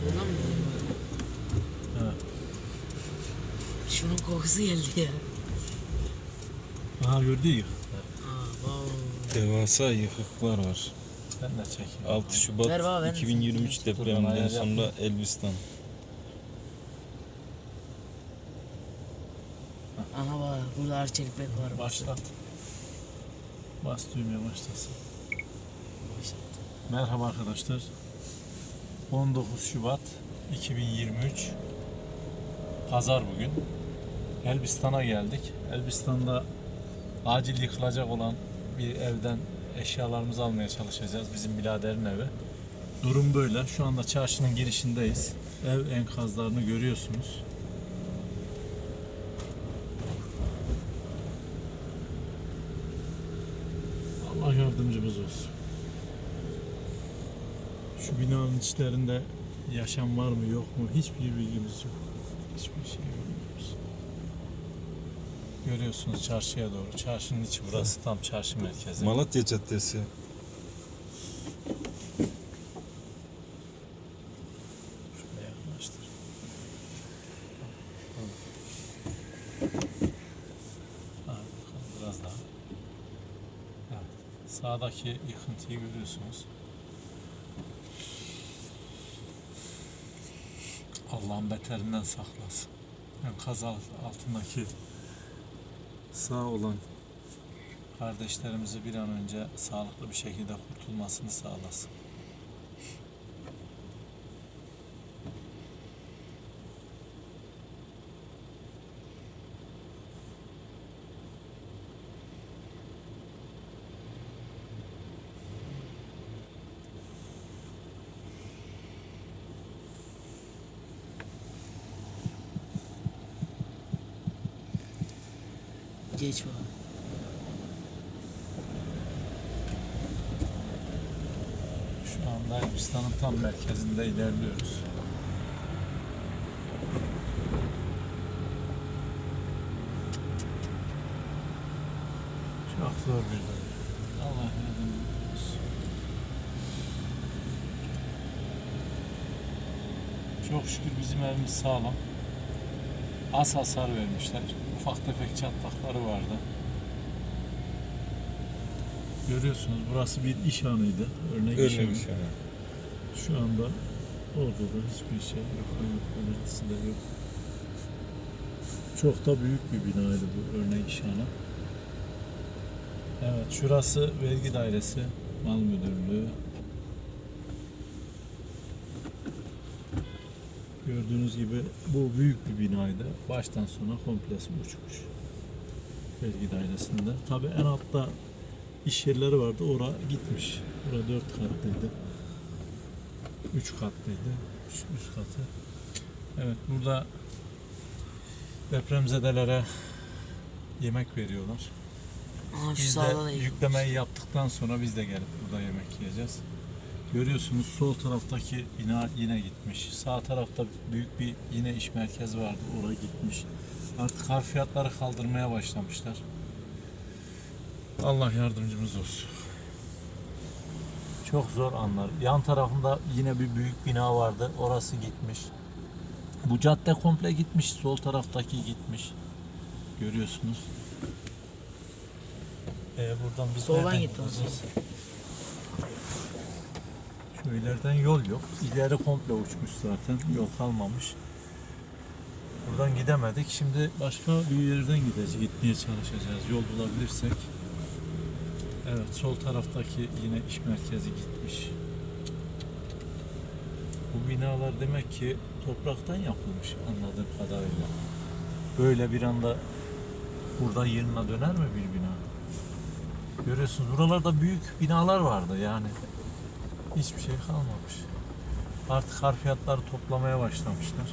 Soldan mı? Evet. Şunun kokusu geldi ya. Aha gördün wow. Devasa yıkıklar var. Ben de çekeyim. 6 Şubat Ver baba, ben de 2023 Dur, ben depreminden sonra Elbistan. Aha bak burada arçelikler var. Başlat. Bas düğmeye başlasın. Başlat. Merhaba arkadaşlar. 19 Şubat 2023 Pazar bugün. Elbistan'a geldik. Elbistan'da acil yıkılacak olan bir evden eşyalarımızı almaya çalışacağız. Bizim biraderin evi. Durum böyle. Şu anda çarşının girişindeyiz. Ev enkazlarını görüyorsunuz. Allah yardımcımız olsun. Şu binanın içlerinde yaşam var mı yok mu hiçbir bilgimiz yok. Hiçbir şey bilmiyoruz. Görüyorsunuz çarşıya doğru. Çarşının içi burası tam çarşı merkezi. Malatya Caddesi. Sağdaki yıkıntıyı görüyorsunuz. Allah'ın beterinden saklasın. Alt- altındaki sağ olan kardeşlerimizi bir an önce sağlıklı bir şekilde kurtulmasını sağlasın. Geç bak. Şu anda Elbistan'ın tam merkezinde ilerliyoruz. Çok zor bir durum. Allah yardımcımız olsun. Çok şükür bizim evimiz sağlam. Az hasar vermişler. Ufak tefek çatlakları vardı. Görüyorsunuz burası bir iş anıydı. Örnek, iş anı. Ölmemiş yani. Şu anda orada da hiçbir şey yok. Hayat belirtisi de yok. Çok da büyük bir binaydı bu örnek işhane. Evet şurası vergi dairesi, mal müdürlüğü. Gördüğünüz gibi bu büyük bir binaydı. Baştan sona komplesi uçmuş. Vergi dairesinde. Tabi en altta iş yerleri vardı. Ora gitmiş. Ora dört katlıydı. Üç katlıydı. Üç, üst katı. Evet burada depremzedelere yemek veriyorlar. Şu Biz de yüklemeyi yaptıktan sonra biz de gelip burada yemek yiyeceğiz. Görüyorsunuz sol taraftaki bina yine gitmiş. Sağ tarafta büyük bir yine iş merkezi vardı. Oraya gitmiş. Artık harfiyatları kaldırmaya başlamışlar. Allah yardımcımız olsun. Çok zor anlar. Yan tarafında yine bir büyük bina vardı. Orası gitmiş. Bu cadde komple gitmiş. Sol taraftaki gitmiş. Görüyorsunuz. Ee, buradan biz Soldan gitti ileriden yol yok. İleri komple uçmuş zaten. Yol kalmamış. Buradan gidemedik. Şimdi başka bir yerden gideceğiz. Gitmeye çalışacağız. Yol bulabilirsek. Evet sol taraftaki yine iş merkezi gitmiş. Bu binalar demek ki topraktan yapılmış anladığım kadarıyla. Böyle bir anda burada yerine döner mi bir bina? Görüyorsunuz buralarda büyük binalar vardı yani. Hiçbir şey kalmamış. Artık harfiyatları toplamaya başlamışlar.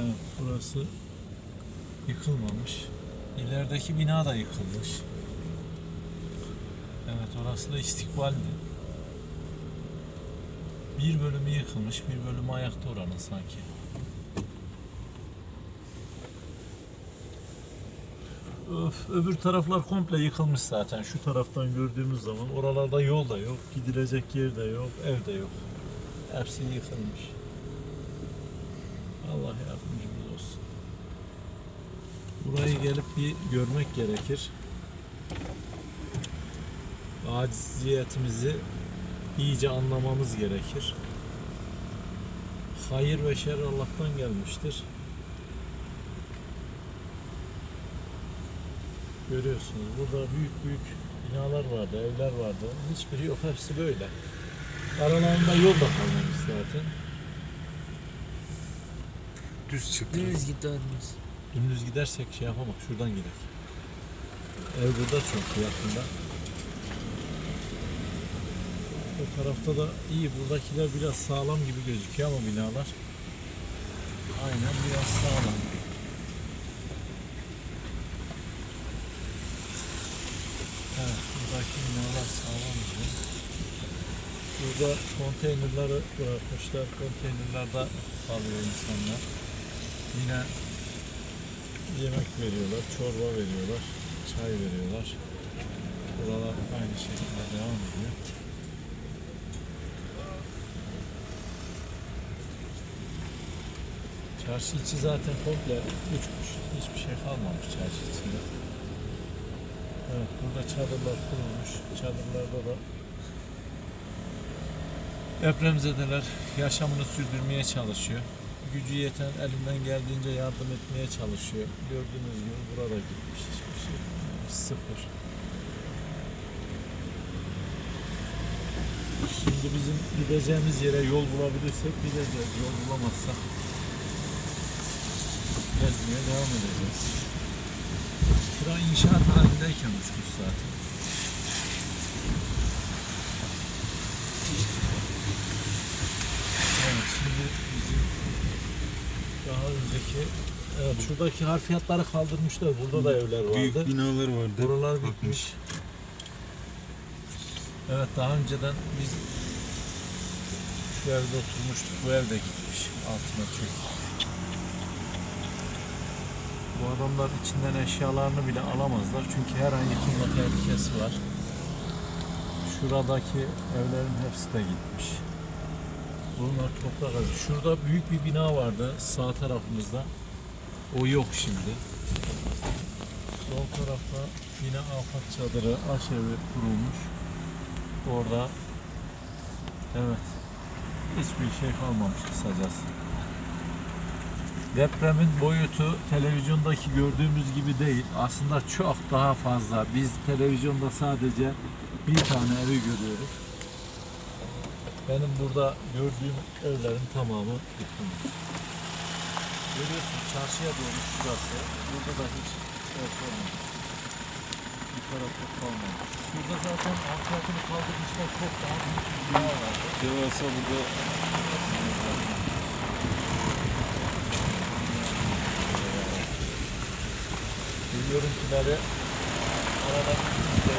Evet burası yıkılmamış. İlerideki bina da yıkılmış. Evet orası da istikbaldi. Bir bölümü yıkılmış, bir bölümü ayakta oranın sanki. Öf, öbür taraflar komple yıkılmış zaten. Şu taraftan gördüğümüz zaman oralarda yol da yok, gidilecek yer de yok, ev de yok. Hepsi yıkılmış. Allah yardımcımız olsun. Burayı gelip bir görmek gerekir. Aciziyetimizi iyice anlamamız gerekir. Hayır ve şer Allah'tan gelmiştir. Görüyorsunuz burada büyük büyük binalar vardı, evler vardı. Hiçbiri yok, hepsi böyle. Aralarında yol da kalmamış zaten. Düz çıktı. Dümdüz git dönmüş. Dümdüz gidersek şey yapamak, şuradan gidelim. Ev burada çok yakında. O tarafta da iyi, buradakiler biraz sağlam gibi gözüküyor ama binalar aynen biraz sağlam. Evet, buradaki binalar sağlam gibi. Burada konteynerları bırakmışlar. Konteynerlarda kalıyor insanlar. Yine yemek veriyorlar, çorba veriyorlar, çay veriyorlar. Buralar aynı şekilde devam ediyor. Çarşı içi zaten komple uçmuş. Hiçbir şey kalmamış çarşı içinde. Evet, burada çadırlar kurulmuş. Çadırlarda da depremzedeler yaşamını sürdürmeye çalışıyor. Gücü yeten elinden geldiğince yardım etmeye çalışıyor. Gördüğünüz gibi burada gitmiş hiçbir şey. Sıfır. Şimdi bizim gideceğimiz yere yol bulabilirsek gideceğiz. Yol bulamazsak gezmeye devam edeceğiz. Şura inşaat halindeyken uçmuş zaten. Evet şimdi bizim önceki evet şuradaki harfiyatları kaldırmışlar. Burada da evler vardı. Büyük binalar vardı. Buralar bitmiş. Evet daha önceden biz şu evde oturmuştuk. Bu evde gitmiş. Altına çök. Bu adamlar içinden eşyalarını bile alamazlar. Çünkü her an yıkılma tehlikesi var. Şuradaki evlerin hepsi de gitmiş. Bunlar toprak ağacı. Şurada büyük bir bina vardı sağ tarafımızda. O yok şimdi. Sol tarafta yine afet çadırı, aşevi kurulmuş. Orada evet hiçbir şey kalmamış kısacası. Depremin boyutu televizyondaki gördüğümüz gibi değil. Aslında çok daha fazla. Biz televizyonda sadece bir tane evi görüyoruz. Benim burada gördüğüm evlerin tamamı yıkılmış. Görüyorsunuz çarşıya doğru şurası. Burada da hiç ev kalmamış. Bir tarafta kalmamış. Şurada zaten altyapını kaldırmışlar çok daha büyük bir bina vardı. Devasa burada Bu görüntüleri arada izle.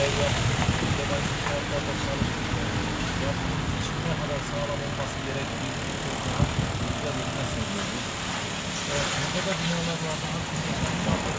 Evren, yabancı kağıtlarda çalışmışlar. Yaptığımız işin ne kadar sağlam olması gerektiğini çok daha güzel bir mesaj veriyor. Evet, burada da binalar var. Daha küçük binalar var.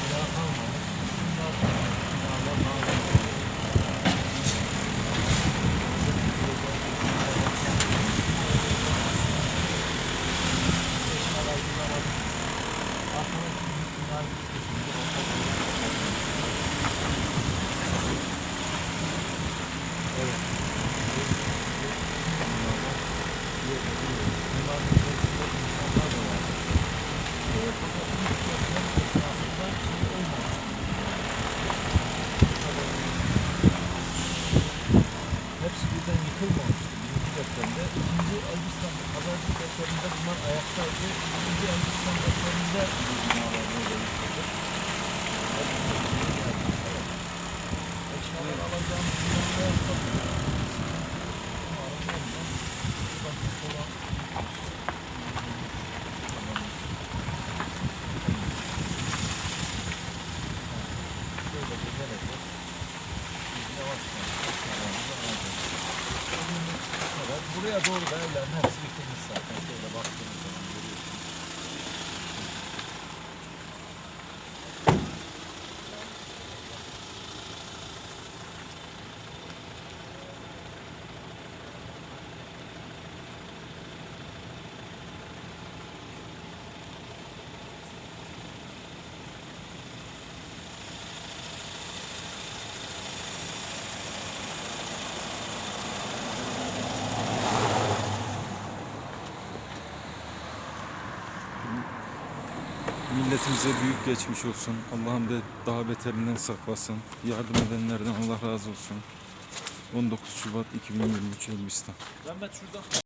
Bina kalmamış. Bunlar binalar daha var. Eşyalar bulamadık. Arkadaki büyük bina kesinlikle ortada. Evet. Bunların içerisinde insanlar da var. Evet, fakat bu deprem esnasında şey olmamış. Hepsi birden yıkılmamıştı birinci depremde. İkinci Elbistan pazarcı depreminde bunlar ayaktaydı. İkinci Elbistan depreminde bu binalar böyle yıkıldı. Eşyalar alacağım binalar ayakta duruyor. Ama aramıyorum ben. Buradan olan Şöyle gezerekler. Biz yavaş yavaş eşyalarımızı alacağız. Bugünlük bu kadar. Buraya doğru da evlerin hepsi yıkılmış zaten. Şöyle baktığımız zaman görüyorsunuz. Milletimize büyük geçmiş olsun. Allah'ım de daha beterinden saklasın. Yardım edenlerden Allah razı olsun. 19 Şubat 2023 Elbistan.